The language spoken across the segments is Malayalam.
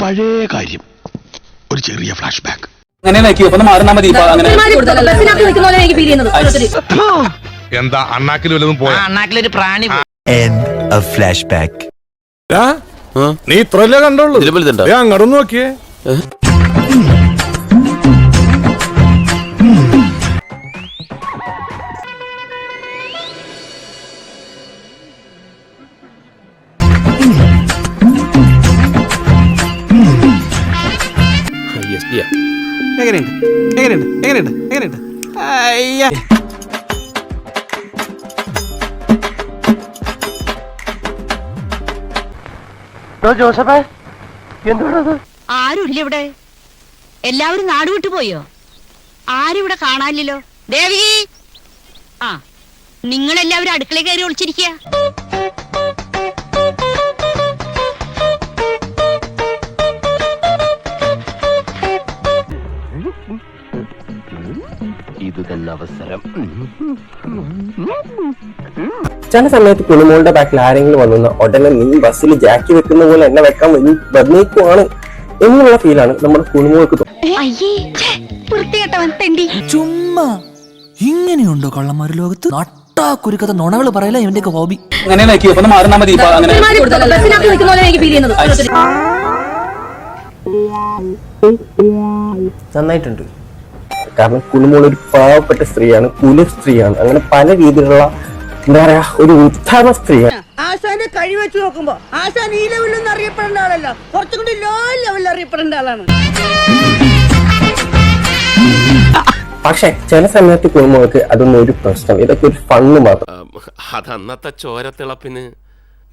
പഴയ കാര്യം. ഒരു ചെറിയ ഫ്ലാഷ് ബാക്ക്. എന്താ അണ്ണാക്കിൽ വല്ലതും പോയ? അണ്ണാക്കിലൊരു പ്രാണി. നീ ഇത്രല്ലേ കണ്ടോളൂ അങ്ങോട്ടൊന്ന് നോക്കിയേ. എങ്ങനെയുണ്ട്? എങ്ങനെയുണ്ട്? എങ്ങനെയുണ്ട്? എങ്ങനെയുണ്ട്? അയ്യ. ആരുമില്ല ഇവിടെ. എല്ലാവരും നാട് വിട്ടു പോയോ? ആരും ഇവിടെ കാണാനില്ലല്ലോ? ദേവി! ആ നിങ്ങളെല്ലാവരും അടുക്കളയിൽ കയറി ഒളിച്ചിരിക്കുക. ചില സമയത്ത് കുളിമോളുടെ ബാക്കിൽ ആരെങ്കിലും വന്നു ഉടനെ നീ ബസ്സിൽ ജാക്കി വെക്കുന്ന പോലെ എന്നെ വെക്കാൻ വന്നി- വന്നേക്കുവാണ് എന്നുള്ള ഫീലാണ് നമ്മുടെ കുളിമോൾക്ക് അയ്യേ വൃത്തികെട്ടവൻ തെണ്ടി. ചുമ്മാ. ഇങ്ങനെയുണ്ടോ കള്ളന്മാര് ലോകത്ത്? നട്ടാ കുരുക്കഥ നുണകൾ പറയില്ല ഇവന്റെ ഹോബി. അങ്ങനെ നോക്കി അപ്പൊ മതി. ഇപ്പൊ അങ്ങനെ ബസ്സിനകത്ത് നിൽക്കുന്ന പോലെ എനിക്ക് ഫീൽ നന്നായിട്ടുണ്ട്. കാരണം കുലുമോൾ ഒരു പാവപ്പെട്ട സ്ത്രീയാണ് കുലു സ്ത്രീയാണ്. അങ്ങനെ പല രീതിയിലുള്ള എന്താ പറയാ ഒരു ഉത്ഥാന സ്ത്രീയാണ്. ആശാന്റെ കഴി വെച്ച് നോക്കുമ്പോ ആശാൻ ഈ ലെവലിലൊന്നും അറിയപ്പെടേണ്ട ആളല്ല. കുറച്ചും കൂടി ലോ ലെവലിൽ അറിയപ്പെടേണ്ട ആളാണ്. പക്ഷെ ചില സമയത്ത് കുടുംബങ്ങൾക്ക് അതൊന്നും ഒരു പ്രശ്നം. ഇതൊക്കെ ഒരു ഫണ്ണ് മാത്രം. ചോര തിളപ്പിനെ.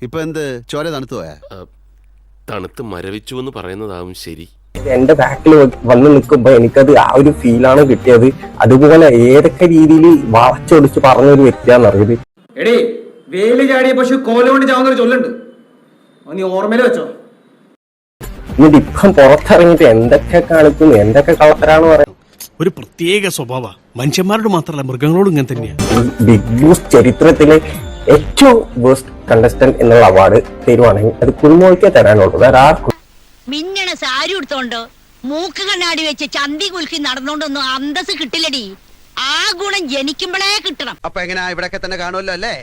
ഇപ്പൊ എന്ത്? ചോര തണുത്തു പോയാ? തണുത്ത് മരവിച്ചു എന്ന് പറയുന്നതാവും ശരി. എന്റെ ബാക്കിൽ വന്ന് നിൽക്കുമ്പോ എനിക്കത് ആ ഒരു ഫീലാണ് കിട്ടിയത്. അതുപോലെ ഏതൊക്കെ രീതിയിൽ വളച്ചൊടിച്ച് പറഞ്ഞൊരു വ്യക്തിയാണെന്നറിയത് എടേ വേലി ചാടിയ പശു കോല കൊണ്ട് ചാവുന്നൊരു ചൊല്ലുണ്ട്. നീ ഓർമ്മയിൽ വെച്ചോ? എന്നിട്ട് ഇപ്പം പുറത്തിറങ്ങിയിട്ട് എന്തൊക്കെ കാണിക്കുന്നു? എന്തൊക്കെ കളത്തരാണ് പറയുന്നത് ഒരു പ്രത്യേക സ്വഭാവ. മനുഷ്യന്മാരോട് മാത്രമല്ല മൃഗങ്ങളോടും ഇങ്ങനെ തന്നെയാണ് ബിഗ് ബോസ് ചരിത്രത്തിലെ ഏറ്റവും വേസ്റ്റ് കണ്ടസ്റ്റന്റ് എന്നുള്ള അവാർഡ് തരുവാണെങ്കിൽ അത് കുടുംബയ്ക്കേ തരാനുള്ളൂ. വേറെ ആർക്കും മിന്നണ സാരി ഉടുത്തോണ്ട് മൂക്ക് കണ്ണാടി വെച്ച് ചന്തി കുലുക്കി നടന്നോണ്ടൊന്നും അന്തസ് കിട്ടില്ലടി. ആ ഗുണം ജനിക്കുമ്പോഴേ കിട്ടണം. അപ്പൊ എങ്ങനെയാ ഇവിടെ തന്നെ കാണുമല്ലോ അല്ലേ?